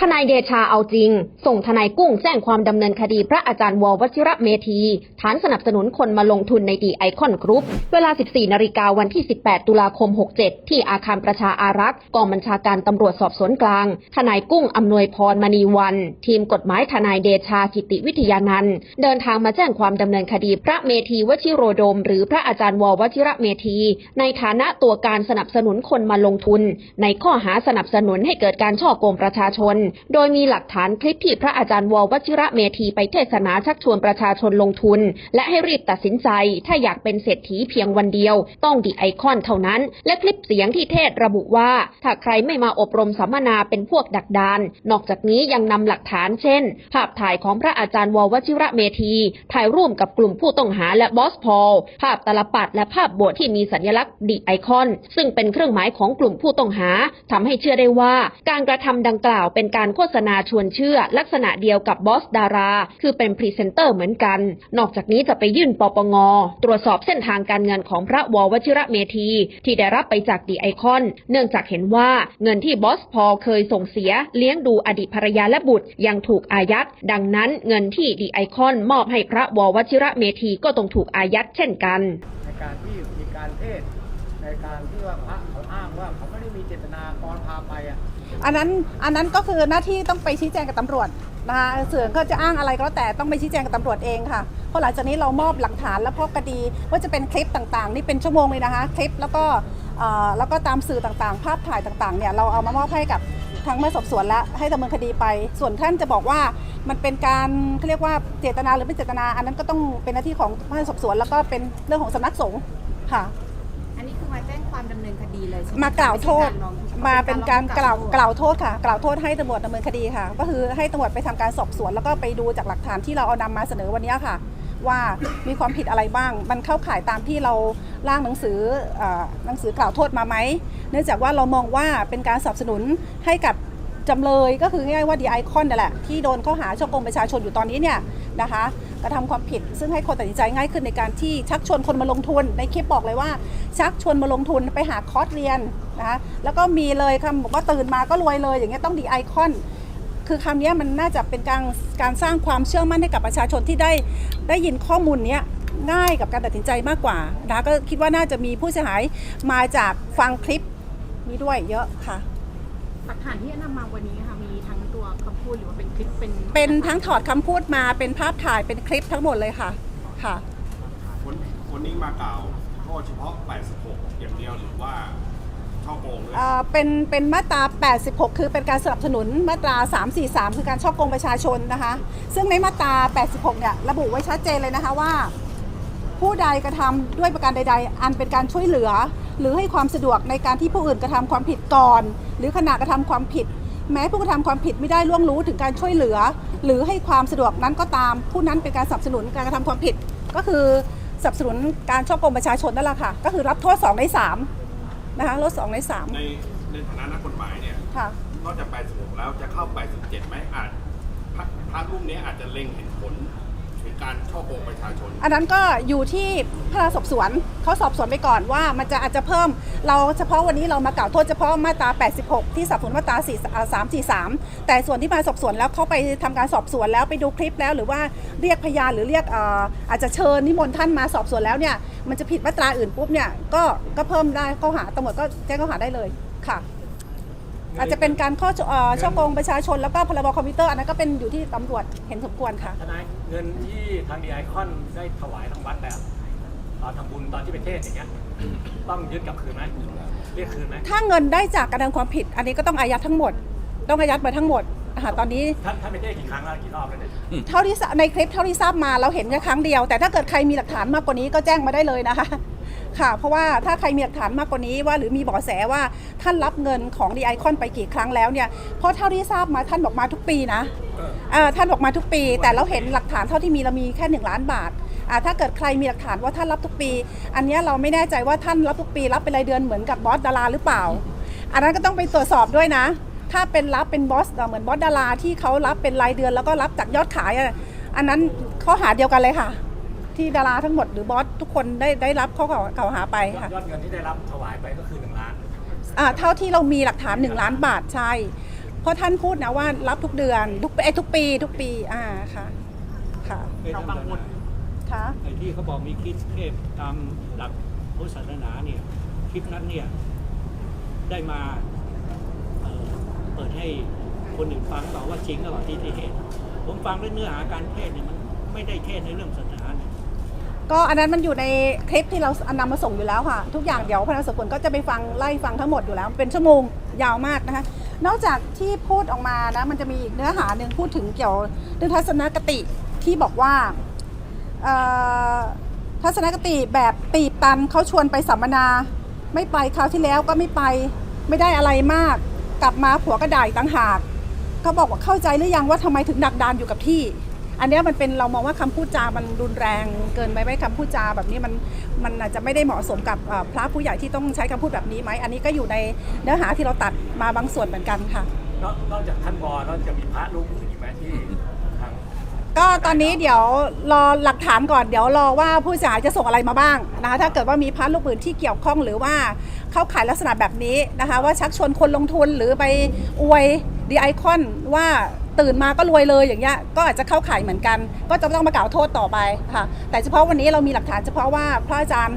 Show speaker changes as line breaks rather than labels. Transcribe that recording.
ทนายเดชาเอาจริง ส่งทนายกุ้งแจ้งความดำเนินคดีพระอาจารย์ววชิระเมธี ฐานสนับสนุนคนมาลงทุนในดีไอคอนกรุ๊ป เวลา 14 นาฬิกาวันที่ 18 ตุลาคม 67 ที่อาคารประชาอารักษ์กองบัญชาการตำรวจสอบสวนกลาง ทนายกุ้งอำนวยพรมณีวัน ทีมกฎหมายทนายเดชากิติวิทยานันท์เดินทางมาแจ้งความดำเนินคดีพระเมธีวชิโรดม หรือพระอาจารย์ววชิระเมธี ในฐานะตัวการสนับสนุนคนมาลงทุน ในข้อหาสนับสนุนให้เกิดการช่อโกงประชาชนโดยมีหลักฐานคลิปที่พระอาจารย์ววชิระเมธีไปเทศนาชักชวนประชาชนลงทุน และให้รีบตัดสินใจ ถ้าอยากเป็นเศรษฐีเพียงวันเดียว ต้องดีไอคอนเท่านั้น และคลิปเสียงที่เทศระบุว่า ถ้าใครไม่มาอบรมสัมมนาเป็นพวกดักดาน นอกจากนี้ยังนำหลักฐานเช่น ภาพถ่ายของพระอาจารย์ววชิระเมธี ถ่ายร่วมกับกลุ่มผู้ต้องหาและบอสพอลภาพตลปัดและภาพโบสถ์ที่มีสัญลักษณ์ดีไอคอน ซึ่งเป็นเครื่องหมายของกลุ่มผู้ต้องหาทำให้เชื่อได้ว่าการกระทำดังกล่าวเป็นการโฆษณาชวนเชื่อ ลักษณะเดียวกับบอสดารา คือเป็นพรีเซนเตอร์เหมือนกัน นอกจากนี้จะไปยื่นปปง ตรวจสอบเส้นทางการเงินของพระววชิระเมธี ที่ได้รับไปจากดีไอคอน เนื่องจากเห็นว่าเงินที่บอสพอลเคยส่งเสีย เลี้ยงดูอดีตภรรยาและบุตรยังถูกอายัด ดังนั้นเงินที่ดีไอคอนมอบให้พระววชิระเมธีก็ต้องถูกอายัดเช่นกัน
ในการที่มีการเทศในการ มีเจตนาตอนพาไปอะ
อันนั้นอันนั้นก็คือหน้าที่ต้องไปชี้แจงกับตำรวจนะคะเสือก็จะอ้างอะไรก็แล้วแต่ต้องไปชี้แจงกับตำรวจเองค่ะเพราะหลังจากนี้เรามอบหลักฐานและพบคดีว่าจะเป็นคลิปต่างๆ นี่เป็นชั่วโมงเลยนะคะ คลิปแล้วก็เอ่อแล้วก็ตามสื่อต่างๆ ภาพถ่ายต่างๆเนี่ยเราเอามามอบให้กับทางแม่สอบสวนและให้ดำเนินคดีไป ส่วนท่านจะบอกว่ามันเป็นการเขาเรียกว่าเจตนาหรือไม่เจตนา อันนั้นก็ต้องเป็นหน้าที่ของพนักงานสอบสวน แล้วก็เป็นเรื่องของสำนักสงฆ์ค่ะ
มาแจ้งความดำเนินคดีเลยใช่ไห
มากล่าวโทษ
ไใช่รร้อง
มาเป็นการกล่าว
โทษ
กล่าวโทษค่ะ กล่าวโทษให้ตำรวจดำเนินคดีค่ะ ก็คือให้ตำรวจไปทำการสอบสวน แล้วก็ไปดูจากหลักฐานที่เราเอานำมาเสนอวันนี้ค่ะ ว่ามีความผิดอะไรบ้าง มันเข้าข่ายตามที่เราร่างหนังสือเอ่อหนังสือกล่าวโทษมาไหม เนื่องจากว่าเรามองว่าเป็นการสนับสนุนให้กับจำเลยก็คือง่ายๆว่าดีไอคอนนั่นแหละที่โดนข้อหาช่อโกงประชาชนอยู่ตอนนี้เนี่ย นะคะกระทำความผิด ซึ่งให้คนตัดสินใจง่ายขึ้นในการที่ชักชวนคนมาลงทุน ในคลิปบอกเลยว่า ชักชวนมาลงทุนไปหาคอร์สเรียนนะคะแล้วก็มีเลยคำบอกว่าตื่นมาก็รวยเลย อย่างเงี้ยต้องดีไอคอนคือคำนี้มันน่าจะเป็นการการสร้างความเชื่อมั่นให้กับประชาชนที่ได้ได้ยินข้อมูลนี้ง่ายกับการตัดสินใจมากกว่านะคะก็คิดว่าน่าจะมีผู้เสียหายมาจากฟังคลิปนี้ด้วยเยอะค่ะ
หลักฐานที่นำมาวันนี้ค่ะมีทั้งตัวคำพูดหรือว่าเป็นคลิปเป็น
เป็นทั้งถอดคำพูดมาเป็นภาพถ่ายเป็นคลิปทั้งหมดเลยค่ะค่ะ
วันวันนี้มากล่าวโทษเฉพาะ 86 อย่างเดียวหรือว่าช่อโกงด้วย
เอ่อเป็นเป็นมาตรา 86 คือเป็นการสนับสนุนมาตรา 343 คือการช่อโกงประชาชนนะคะ ซึ่งในมาตรา 86 เนี่ยระบุไว้ชัดเจนเลยนะคะว่า ผู้ใดกระทำด้วยประการใด ๆ อันเป็นการช่วยเหลือ หรือให้ความสะดวกในการที่ผู้อื่นกระทำความผิดก่อน หรือขณะกระทำความผิด แม้ผู้กระทำความผิดไม่ได้ล่วงรู้ถึงการช่วยเหลือ หรือให้ความสะดวกนั้นก็ตาม ผู้นั้นเป็นการสนับสนุนการกระทำความผิด ก็คือสนับสนุนการช่อโกงประชาชนนั่นแหละค่ะ ก็คือรับโทษ2ใน3นะคะลด2ใน
ในในฐานะนักกฎหมายเนี่ย
3ค่ะ
นอกจาก86แล้วจะเข้า87ไหมอาจพระพระรูปนี้อาจจะเล็งเห็นผล ถึงการช่อโกงประชาชน
อันนั้นก็อยู่ที่พนักงานสอบสวนเขาสอบสวนไปก่อนว่ามันจะอาจจะเพิ่มเราเฉพาะวันนี้เรามากล่าวโทษเฉพาะมาตรา 86 ที่สอบสนมาตรา4อ่า343 แต่ส่วนที่มาสอบสวนแล้วเขาไปทำการสอบสวนแล้วไปดูคลิปแล้ว หรือว่าเรียกพยานหรือเรียกอาจจะเชิญนิมนต์ท่านมาสอบสวนแล้วเนี่ยมันจะผิดมาตราอื่นปุ๊บเนี่ยก็ก็เพิ่มได้ข้อหาตำรวจก็แจ้งข้อหาได้เลยค่ะ อาจจะเป็นการข้อเอ่อช่อโกงประชาชนแล้วก็พรบคอมพิวเตอร์อันนั้นก็เป็นอยู่ที่ตำรวจเห็นสมควรค่ะ
ทนายเงินที่ทางดีไอคอนได้ถวายทางวัดแบบตอนทำบุญตอนที่ไปเทศน์อย่างเงี้ยต้องยึดกลับคืนไหมเรียกคืนไหม
ถ้าเงินได้จากการกระทำความผิด อันนี้ก็ต้องอายัดทั้งหมด ต้องอายัดมาทั้งหมด อ่าตอนนี้
ท่านท่านไปเทศน์กี่ครั้งแล้วกี่รอบแล้วเนี่ย
เท่าที่ทราในคลิปเท่าที่ทราบมาเราเห็นแค่ครั้งเดียว แต่ถ้าเกิดใครมีหลักฐานมากกว่านี้ก็แจ้งมาได้เลยนะคะ ค่ะ เพราะว่าถ้าใครมีหลักฐานมากกว่านี้ว่าหรือมีเบาะแสว่าท่านรับเงินของดีไอคอนไปกี่ครั้งแล้วเนี่ยเพราะเท่าที่ทราบมาท่านบอกมาทุกปีนะเอ่อท่านบอกมาทุกปี แต่เราเห็นหลักฐานเท่าที่มีเรามีแค่หนึ่งล้านบาทอ่าถ้าเกิดใครมีหลักฐานว่าท่านรับทุกปี อันเนี้ยเราไม่แน่ใจว่าท่านรับทุกปี รับเป็นรายเดือนเหมือนกับบอสดาราหรือเปล่า อันนั้นก็ต้องไปตรวจสอบด้วยนะ ถ้าเป็นรับเป็นบอสเหมือนบอสดาราที่เขารับเป็นรายเดือนแล้วก็รับจากยอดขายอะอันนั้นข้อหาเดียวกันเลยค่ะ ที่ดาราทั้งหมดหรือบอสทุกคนได้ได้รับข้อกล่าวหาไปค่ะ
ยอดเงินที่ได้รับถวายไปก็คือหนึ่งล้าน
อ่าเท่าที่เรามีหลักฐาน 1 ล้านบาทใช่ เพราะท่านพูดนะว่ารับทุกเดือนทุกปีเอ้ยทุกปีทุกปีอ่าค่ะค่ะ
เรากังวล
ค่ะ
ไอ้ที่เขาบอกมีคลิปเทพตามหลักพุทธศาสนาเนี่ยคลิปนั้นเนี่ยได้มาเอ่อ เปิดให้คนอื่นฟังบอกว่าจริงหรือเปล่าที่ที่เทศน์ผมฟังด้วยเนื้อหาการเทศเนี่ยมันไม่ได้เทศในเรื่องศาสนาเนี่ย
ก็อันนั้นมันอยู่ในคลิปที่เรานำมาส่งอยู่แล้วค่ะ ทุกอย่างเดี๋ยวพนักสอบสวนก็จะไปฟังไล่ฟังทั้งหมดอยู่แล้ว เป็นชั่วโมงยาวมากนะคะ นอกจากที่พูดออกมานะมันจะมีอีกเนื้อหาหนึ่งพูดถึงเกี่ยวเรื่องทัศนคติที่บอกว่าทัศนคติแบบตีบตันเขาชวนไปสัมมนา ไม่ไปคราวที่แล้วก็ไม่ไปไม่ได้อะไรมาก กลับมาผัวก็ด่าอีกต่างหากเขาบอกว่าเข้าใจหรือยังว่าทำไมถึงดักดานอยู่กับที่ อันนี้มันเป็นเรามองว่าคำพูดจามันรุนแรงเกินไปไหมคำพูดจาแบบนี้มันมันอาจจะไม่ได้เหมาะสมกับพระผู้ใหญ่ที่ต้องใช้คำพูดแบบนี้ไหมอันนี้ก็อยู่ในเนื้อหาที่เราตัดมาบางส่วนเหมือนกันค่ะ
นอกนอกจากท่านบอแล้วจะมีพระรูปอื่นอีกไหมที่
ก็ตอนนี้เดี๋ยวรอหลักฐานก่อนเดี๋ยวรอว่าผู้เสียหายจะส่งอะไรมาบ้างนะคะถ้าเกิดว่ามีพระลูกอื่นที่เกี่ยวข้องหรือว่าเข้าขายลักษณะแบบนี้นะคะ ว่าชักชวนคนลงทุนหรือไปอวยดีไอคอนว่าตื่นมาก็รวยเลยอย่างเงี้ยก็อาจจะเข้าขายเหมือนกัน ก็จะต้องมากล่าวโทษต่อไปค่ะแต่เฉพาะวันนี้เรามีหลักฐานเฉพาะว่าพระอาจารย์